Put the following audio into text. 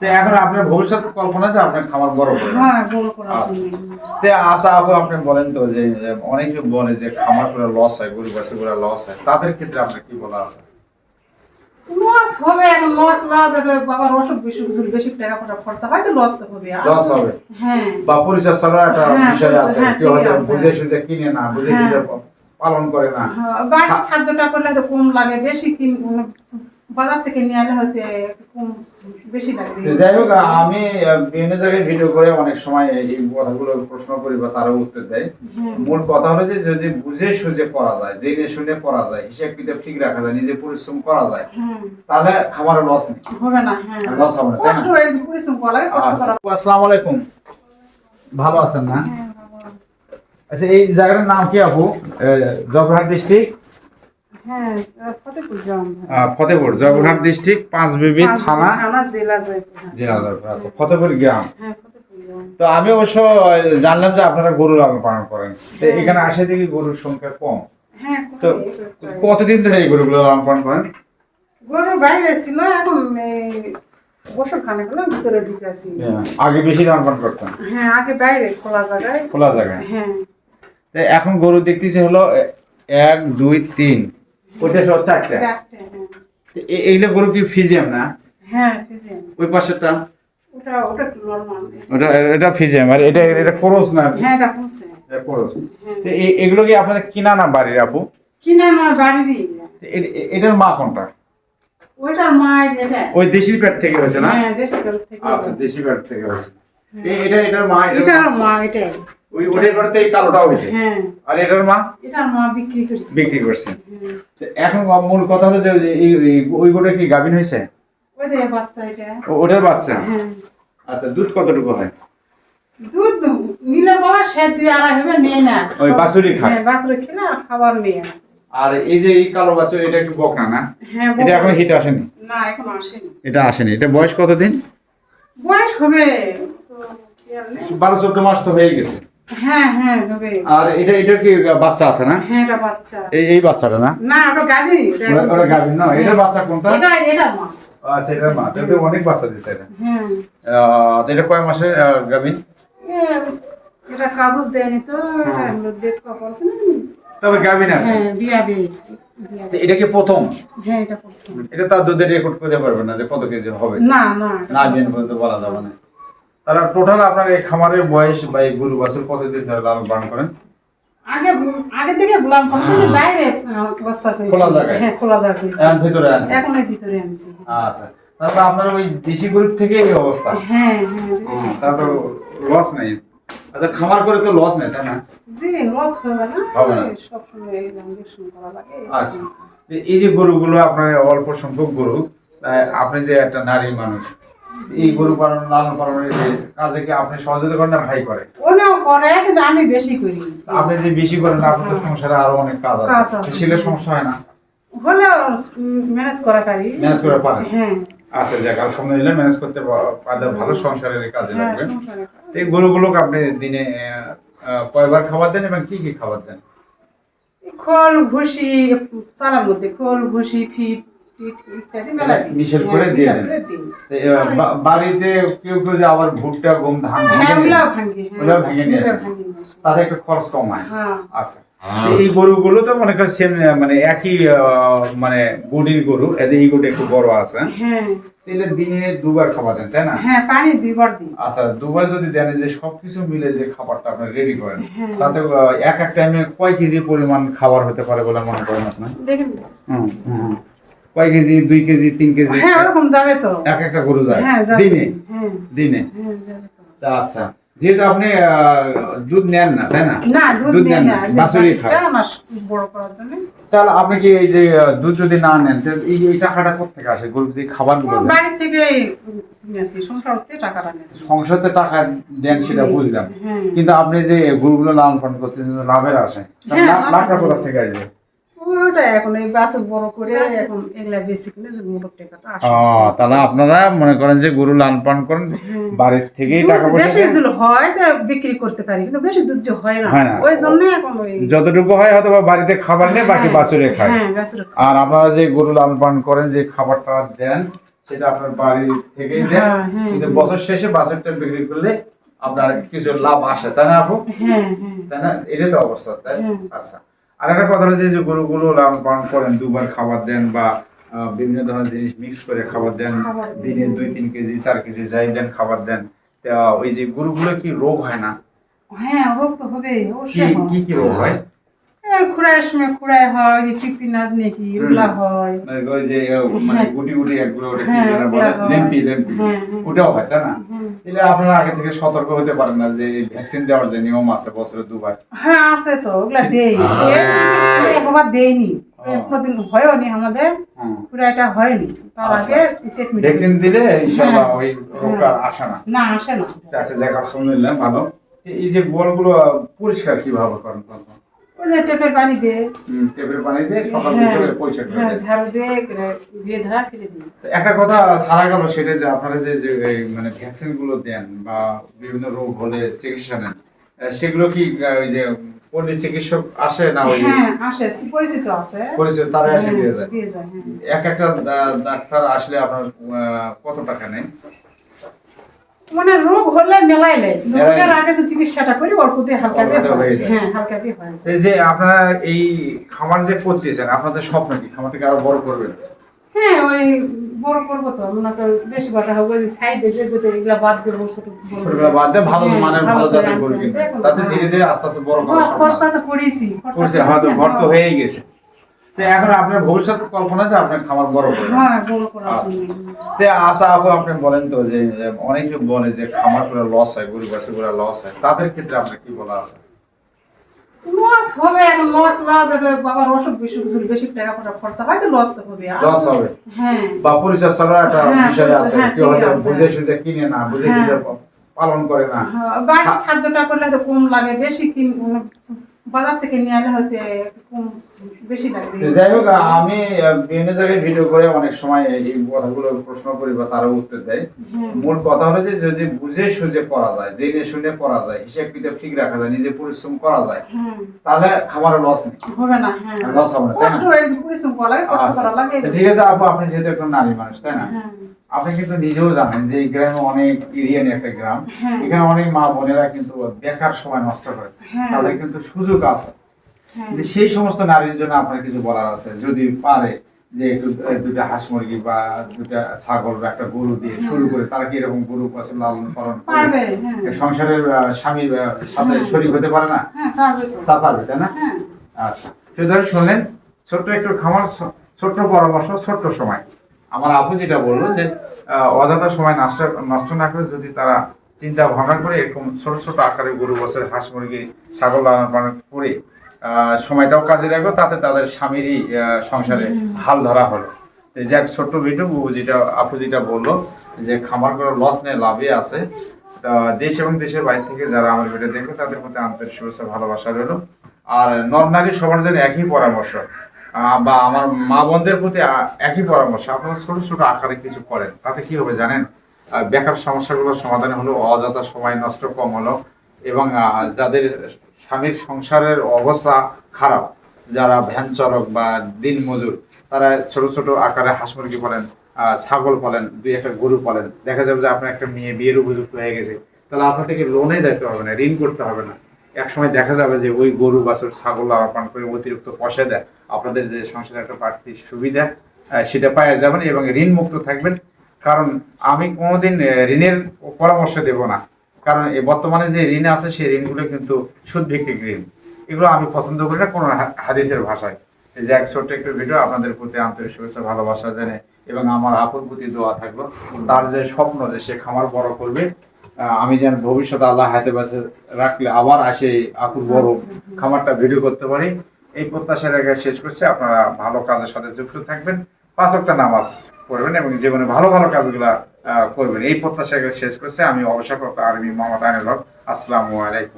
তো এখন আপনার ভবিষ্যৎ কল্পনা যে আপনার খামার বড় করবেন হ্যাঁ বড় করার জন্য। তে আশা আপু আপনি বলেন তো যে অনেকে বলে যে খামার করে লস হয় গরু বাসে করে লস হয়। তাদের ক্ষেত্রে আপনার কি বলা আছে? লস হবে এখন লস না যাবে বাবার অসুখ বিসুখ কিছু বেশি টাকা পয়সা খরচা হয় তো লস তো হবে। লস হবে? হ্যাঁ। বা পরিচর্যার একটা হ্যাঁ, বিষয় আছে কেউ হয়তো বুঝে সুঝে কিনে না বুঝে। সুঝে পালন করে না। বাড়ির খাদ্যটা করলে তো কম লাগে বেশি কিন বাজার থেকে নিয়ে আনলে হয়তো কম বেশি লাগবে। যাই হোক আমি বিভিন্ন জায়গায় ভিডিও করে অনেক সময় এই কথাগুলো প্রশ্ন করি বা তারা উত্তর দেয়। হ্যাঁ। মূল কথা হলো যে যদি বুঝে সুঝে করা যায় জেনে শুনে করা যায় হিসাব কিতাব ঠিক রাখা যায় নিজে পরিশ্রম করা যায় হ্যাঁ তাহলে খামারে লস নেই। হবে না হ্যাঁ। লস হবে না কষ্ট পরিশ্রম করা লাগে কষ্ট আচ্ছা করা আসসালামু আলাইকুম। ভালো আছেন না? হ্যাঁ, আচ্ছা এই জায়গাটার নাম কি আপু? জগহাট ডিস্ট্রিক্ট হ্যাঁ ফতেপুর গ্রাম ডিস্ট্রিক্ট পাঁচ বিবি থানা। জেলা জয়পুর হ্যাঁ। আছে ফতেপুর গ্রাম। হ্যাঁ তো আমি অবশ্য জানলাম যে আপনারা গরু লালন পালন করেন। তো এখানে আসে দেখি গরুর সংখ্যা কম। হ্যাঁ তো কতদিন ধরে এই গরুগুলো লালন পালন করেন? গরু বাইরে ছিল এখন বছর খানে ভিতরে ঢুকেছি। আগে বেশি লালন পালন করতাম হ্যাঁ আগে বাইরে খোলা জায়গায়। খোলা জায়গায়। হ্যাঁ। এখন গরু দেখতেছি হলো এক দুই তিন। ওইটা সব চারটা? হ্যাঁ। এইগুলো গরু কি ফিজিয়াম না? হ্যাঁ ওই পাশেরটা? ওটা ওটা নর্মাল ওটা এটা ফিজিয়াম আর এটা এটা ক্রস না? হ্যাঁ এটা পুষে এটা ক্রস। তো এগুলো কি আপনাদের কিনা না বাড়ির আপু? কিনে আমার বাড়িরই? এটার মা কোনটা? ওইটার মা এটা। ওই দেশি পেট থেকে হয়েছে না? হ্যাঁ কাছ থেকে আচ্ছা দেশি পেট থেকে হয়েছে। এটা এটার মা? এটার। মা এটাই। ওই ওটার করে তো এই কালোটা হয়েছে। হ্যাঁ। আর এটার মা? এটার মা বিক্রি করেছে। বিক্রি করছে। হ্যাঁ। এখন মূল কথা হলো যে ওই- গোটা কি গাভিন হয়েছে? ওটার বাচ্চা? হ্যাঁ। আচ্ছা দুধ কতটুকু হয়? দুধ মিলে বলা সে দুই আড়াই হবে নিয়ে না। ওই বাছুরি খায়। বাছুরি আর খাবার নিয়ে না। আর এই যে এই কালো বাছুর এটা কি বকনা না? এটা এখন হিট আসেনি? না এখন আসেনি। এটা আসেনি। এটা বয়স কতদিন? বয়স হবে নেই। বারো চোদ্দ মাস তো হয়ে গেছে। হ্যাঁ হ্যাঁ আর এটা এটা কি বাচ্চা আছে না? হ্যাঁ এটা বাচ্চা। এই এই বাচ্চাটা না? না ওটা গাভী ওরা ওরা না? এটার বাচ্চা কোনটা? এটা এটা মা। আচ্ছা এটার মা। এটা অনেক বাচ্চা দিছে এটা। হ্যাঁ। এটা কয় মাসের আহ, এটা কাগজ দেয়নি তো ডেট কপ আছে না তবে গাভিন আছে। হ্যাঁ এটা কি প্রথম? হ্যাঁ এটা প্রথম। এটা তার দুধের রেকর্ড করতে পারবে না যে কত কেজি হবে। না না। না দিন পর্যন্ত বলা যাবে না। তারা টোটাল আপনার এই খামারের বয়স বা এই গরু বাছুর কতদিন ধরে লালন পালন করেন? আগে আগে থেকে বললাম কখনো বাইরে বাচ্চা করেছি খোলা জায়গায়? হ্যাঁ খোলা জায়গা করেছি এখন ভিতরে আছে এখন ভিতরে আনছি। আচ্ছা। তারপর আপনার ওই দেশি গরুর থেকে এই অবস্থা? হ্যাঁ হ্যাঁ তার তো লস নেই। আচ্ছা খামার করে তো লস নেই তাই না? জি লস হবে না। হবে না। এই করা লাগে। আচ্ছা। এই যে গরুগুলো আপনার অল্প সংখ্যক গরু আপনি যে একটা নারী মানুষ এই গরু পালন লালন পালনের কাজে কি আপনি সহযোগিতা করেন না ভাই করে? ওনাও করে কিন্তু আমি বেশি করি। আপনি যে বেশি করেন আপনার তো সংসারে আরও অনেক কাজ আছে। সেগুলো সমস্যা হয় না। হলেও ম্যানেজ করা পারি ম্যানেজ করে পারেন হ্যাঁ। আচ্ছা যাক আলহামদুলিল্লাহ ম্যানেজ করতে পারলে ভালো সংসারের কাজে হ্যাঁ লাগবে। এই গরুগুলোকে আপনি দিনে কয়বার খাবার দেন এবং কি কি খাবার দেন? খোল ভুসি চালার মধ্যে খোল ভুসি ফিট মিশেল করে হ্যাঁ, দিয়ে দেন। বা- বাড়িতে কেউ কেউ যে আবার ভুট্টা গম ধান হ্যাঁ ভেঙে নেয়, হ্যাঁ। তাতে একটু খরচ কমায় হ্যাঁ। আচ্ছা। এই গরুগুলো তো মনে করেন সেম মানে একই মানে বডির গরু এদের এই গরুটা একটু বড় আছে। হ্যাঁ। তাহলে দিনে দুবার খাবার দেন তাই না? হ্যাঁ পানি দুইবার দিই আচ্ছা দুবার যদি দেন যে সবকিছু মিলে যে খাবারটা আপনি রেডি করেন হ্যাঁ। তাতে এক এক টাইমে কয় কেজি পরিমাণ খাবার হতে পারে বলে মনে করেন আপনার দেখেন। হুম, হুম। কয় কেজি দুই কেজি তিন কেজি? হ্যাঁ ওরকম যাবে তো। এক একটা গরু যায়? হ্যাঁ দিনে? হ্যাঁ। দিনে? হ্যাঁ আচ্ছা। যেহেতু আপনি দুধ নেন না তাই না? দুধ নেন না না, বাছুরই খায়। বাছুরটা আমার বড় করার জন্য। তাহলে আপনি কি এই যে দুধ যদি না নেন এই এই টাকাটা কোথেকে আসে? গরু যে খাবারগুলো থেকে সংসারে টাকা দেন সেটা বুঝলাম। কিন্তু আপনি যে গরুগুলো লালন পালন করতেছেন লাভের আসে লাভটা কোথা থেকে আসবে? ওটা এখন এই বাছুর বড় করে এখন এগুলা বেশি কিনে মোটর টাকাটা আসে তাহলে আপনারা মনে করেন যে গরু লালন পালন করেন বাড়ির থেকেই টাকা পয়সা বেশি। হয় তো বিক্রি করতে পারি কিন্তু বেশি দুধ যে হয় না। ওই জন্য এখন যতটুকু হয় হয়তো বাড়িতে খাবার নেই বাকি বাছুরে খায়। হ্যাঁ আর আপনারা যে গরু লালন পালন করেন যে খাবারটা দেন সেটা আপনার বাড়ি থেকেই দেন। হ্যাঁ, হ্যাঁ, কিন্তু হ্যাঁ। বছর শেষে বাছুরটা বিক্রি করলে আপনার কিছু লাভ আসে তাই না আপু? হ্যাঁ হ্যাঁ। তাই না? এটাই তো অবস্থা তাই? আচ্ছা। আর একটা কথা হচ্ছে যে গরুগুলো লালন পালন করেন দুবার খাবার দেন বা বিভিন্ন ধরনের জিনিস মিক্স করে খাবার দেন দিনে। দুই তিন কেজি চার কেজি যাই দেন খাবার দেন। তা ওই যে গরুগুলো কি রোগ হয় না? হ্যাঁ রোগ তো হবে অবশ্যই। কি কি রোগ হয়? এই খুড়াইয়ের সময় হয় নাদ নাকি ওগুলা হয়। মানে ওই যে মানে হ্যাঁ। গুটি গুটি একগুলো ওটা কি হ্যাঁ, বলে? লেম্পি লেম্পি। হ্যাঁ। ওটাও হয় তাই না। তাহলে আপনারা আগে থেকে সতর্ক হতে পারেন না যে ভ্যাকসিন দেওয়ার যে নিয়ম আছে বছরে দুবার। হ্যাঁ আছে তো ওগুলা দেই একবার কোনোদিন হয়ও নি আমাদের। পুরো এটা হয়নি। তার আচ্ছা। আগে ভ্যাকসিন দিলে ইনশাআল্লাহ। ওই রোগটা আসে না। না আসে না। আচ্ছা যাক আলহামদুলিল্লাহ ভালো। এই যে বলগুলো পরিষ্কার কীভাবে করেন? ওই যে টেপের পানি দিয়ে। টেপের পানি দিয়ে সকাল হ্যাঁ বিকেলে হ্যাঁ ঝাড়ু দিয়ে দিয়ে ধরা ফেলে দিই। একটা কথা সারা গেল সেটা যে আপনারা যে যে মানে ভ্যাকসিনগুলো দেন বা বিভিন্ন রোগ হলে চিকিৎসা নেন সেগুলো কি ওই যে পল্লী চিকিৎসক আসে না ওই আসে পরিচিত আছে। পরিচিত তারা এসে দিয়ে যায়। দিয়ে যায় এক একটা ডাক্তার আসলে আপনার কত টাকা নেয়? মানে রোগ হলে মেলাইলে। মেলাইলে। রোগের আগে তো চিকিৎসাটা করি হালকা হয়ে হয়। হ্যাঁ হালকা হয় এই যে আপনারা এই খামার যে করতেছেন আপনাদের স্বপ্ন কি? খামারটাকে আরও বড় করবেন? হ্যাঁ ওই বড় করব তো। মনে করো বেশি বাটা হবে ওই সাইডে যে এগুলা বাদ করব ছোট বড় বাদ দিয়ে ভালো হ্যাঁ, মানের ভালো জাতের তাতে হ্যাঁ। ধীরে ধীরে আস্তে আস্তে বড় করার হ্যাঁ, খরচা তো করেছি খরচা হয়তো করেছি, ঘর তো হ্যাঁ। হয়েই গেছে। তো এখন আপনার ভবিষ্যৎ কল্পনা যে আপনার খামার বড় হ্যাঁ বড় করার আচ্ছা। জন্য তো আশা আপু আপনি বলেন তো যে অনেকে বলে যে খামার করে লস হয় গরু গাছে করে লস হয়। তাদের ক্ষেত্রে আপনার কি বলা আছে? লস হবে এখন লস লস বাবার অসুখ বিসুখ বিসুখ বেশি টাকা পয়সা খরচা হয় তো লস তো হবে। লস হবে? হ্যাঁ। বা পরিচর্যার একটা বিষয় আছে কেউ হয়তো বুঝে সুঝে কিনে না বুঝে। সুঝে পালন করে না। হ্যাঁ, বাড়ির খাদ্যটা করলে তো কম লাগে বেশি কিন বাজার থেকে নিয়ে আলে একটু কম যাই হোক আমি বিভিন্ন জায়গায় ভিডিও করে অনেক সময় এই কথাগুলো প্রশ্ন করি বা তারা উত্তর দেয়। হ্যাঁ। মূল কথা হলো যে যদি বুঝে সুঝে করা যায় জেনে শুনে করা যায় হিসাব কিতাব ঠিক রাখা যায় নিজে পরিশ্রম করা যায় হ্যাঁ তাহলে খামারে লস নেই। হবে না হ্যাঁ। লস হবে না আচ্ছা। ঠিক আছে আপু আপনি যেহেতু একটা নারী মানুষ তাই না? হ্যাঁ আপনি কিন্তু নিজেও জানেন যে এই গ্রামে অনেক এরিয়ান একটা গ্রাম। হ্যাঁ। এখানে অনেক মা বোনেরা কিন্তু বেকার সময় নষ্ট করে। হ্যাঁ। তাদের কিন্তু সুযোগ আছে। হ্যাঁ সেই সমস্ত নারীর জন্য আপনার কিছু বলার আছে? যদি পারে যে একটু দুটা হাঁস মুরগি বা দুটা ছাগল বা একটা গরু দিয়ে শুরু করে তারা কি এরকম গরু পাশে লালন পালন হ্যাঁ। সংসারের আহ, স্বামীর সাথে শরীর হতে পারে না? হ্যাঁ তো। পারবে তাই না? হ্যাঁ। আচ্ছা তো ধরে শুনলেন ছোট্ট একটু খামার ছোট্ট পরামর্শ ছোট্ট সময়। আমার আপু যেটা বলল যে অযথা সময় নষ্ট নষ্ট না করে যদি তারা চিন্তা ভাবনা করে এরকম ছোট ছোট আকারে গরু বছর হাঁস মুরগি ছাগল লালন পালন করে সময়টাও কাজে রাখল তাতে তাদের স্বামীরই সংসারে হাল ধরা হলো। যাক ছোট্ট ভিডিও যেটা আপু যেটা বলল যে খামার করে লস নেই লাভে আছে। তা দেশ এবং দেশের বাইরে থেকে যারা আমার ভিডিও দেখবে তাদের মধ্যে আন্তরিক শুভেচ্ছা ভালোবাসা রইল। আর নর নারী সবার জন্য একই পরামর্শ। বা আমার মা বোনদের প্রতি একই পরামর্শ। আপনারা ছোট ছোট আকারে কিছু করেন তাতে কি হবে জানেন? বেকার সমস্যাগুলোর সমাধান হলো অযথা সময় নষ্ট কম হলো এবং যাদের স্বামীর সংসারের অবস্থা খারাপ। যারা ভ্যান চালক বা দিন মজুর তারা ছোট ছোট আকারে হাঁস মুরগি পালেন ছাগল পালেন, দুই একটা গরু পালেন। দেখা যাবে যে আপনার একটা মেয়ে বিয়ের উপযুক্ত হয়ে গেছে, তাহলে আপনাদেরকে লোনে যেতে হবে না, ঋণ করতে হবে না। এক সময় দেখা যাবে যে ওই গরু, বাছুর, ছাগল লালন করে অতিরিক্ত পয়সা দেয়। আপনাদের যে সংসারে একটা বাড়তি সুবিধা সেটা পাওয়া যাবেন এবং ঋণ মুক্ত থাকবেন। কারণ আমি কোনোদিন ঋণের পরামর্শ দেব না। কারণ বর্তমানে যে ঋণ আছে, সেই ঋণগুলো কিন্তু সুদ ভিত্তিক ঋণ। এগুলো আমি পছন্দ করি না কোনো হাদিসের ভাষায়। যে এক ছোট্ট একটু ভিডিও আপনাদের প্রতি আন্তরিক শুভেচ্ছা, ভালোবাসা জানে এবং আমার আপুর প্রতি দোয়া থাকল। তার যে স্বপ্ন যে সে খামার বড় করবে আমি যেন ভবিষ্যতে আল্লাহ হাতে বাসে রাখলে আবার আসে আপুর বড় খামারটা ভিডিও করতে পারি। এই প্রত্যাশা রেখে শেষ করছে। আপনারা ভালো কাজের সাথে যুক্ত থাকবেন। পাঁচ নামাজ পড়বেন এবং জীবনে ভালো ভালো কাজগুলা করবেন। এই প্রত্যাশা শেষ করছে। আমি অবসর আরবি মোহাম্মদ আনিল। আসসালামু আলাইকুম।